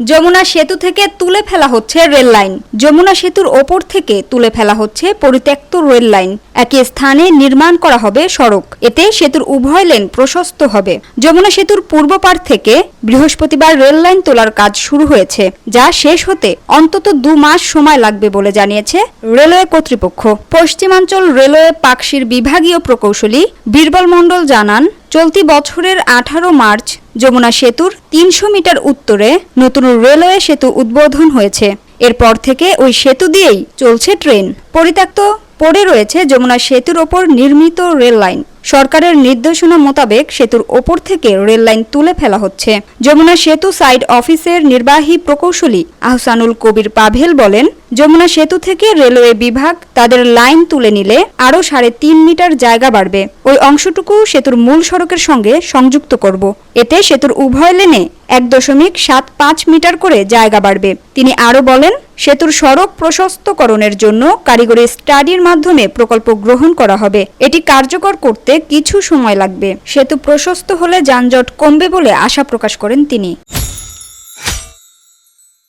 যমুনা সেতু থেকে তুলে ফেলা হচ্ছে রেল লাইন। যমুনা সেতুর ওপর থেকে তুলে ফেলা হচ্ছে পরিত্যক্ত রেল লাইন। একই স্থানে নির্মাণ করা হবে সড়ক। এতে সেতুর উভয় লেন প্রশস্ত হবে। যমুনা সেতুর পূর্ব পার থেকে বৃহস্পতিবার রেল লাইন তোলার কাজ শুরু হয়েছে, যা শেষ হতে অন্তত দু মাস সময় লাগবে বলে জানিয়েছে রেলওয়ে কর্তৃপক্ষ। পশ্চিমাঞ্চল রেলওয়ে পাকশির বিভাগীয় প্রকৌশলী বীরবল মণ্ডল জানান চলতি বছরের আঠারো মার্চ যমুনা সেতুর তিনশো মিটার উত্তরে নতুন রেলওয়ে সেতু উদ্বোধন হয়েছে। এরপর থেকে ওই সেতু দিয়েই চলছে ট্রেন। পরিত্যক্ত পড়ে রয়েছে যমুনা সেতুর ওপর নির্মিত রেল লাইন। সরকারের নির্দেশনা মোতাবেক সেতুর ওপর থেকে রেল লাইন তুলে ফেলা হচ্ছে। যমুনা সেতু সাইড অফিসের নির্বাহী প্রকৌশলী আহসানুল কবির পাভেল বলেন যমুনা সেতু থেকে রেলওয়ে বিভাগ তাদের লাইন তুলে নিলে আরও সাড়ে তিন মিটার জায়গা বাড়বে। ওই অংশটুকু সেতুর মূল সড়কের সঙ্গে সংযুক্ত করব। এতে সেতুর উভয় লেনে এক দশমিক সাত পাঁচ মিটার করে জায়গা বাড়বে। তিনি আরও বলেন, সেতুর সড়ক প্রশস্তকরণের জন্য কারিগরি স্টাডির মাধ্যমে প্রকল্প গ্রহণ করা হবে। এটি কার্যকর করতে কিছু সময় লাগবে। সেতু প্রশস্ত হলে যানজট কমবে বলে আশা প্রকাশ করেন তিনি।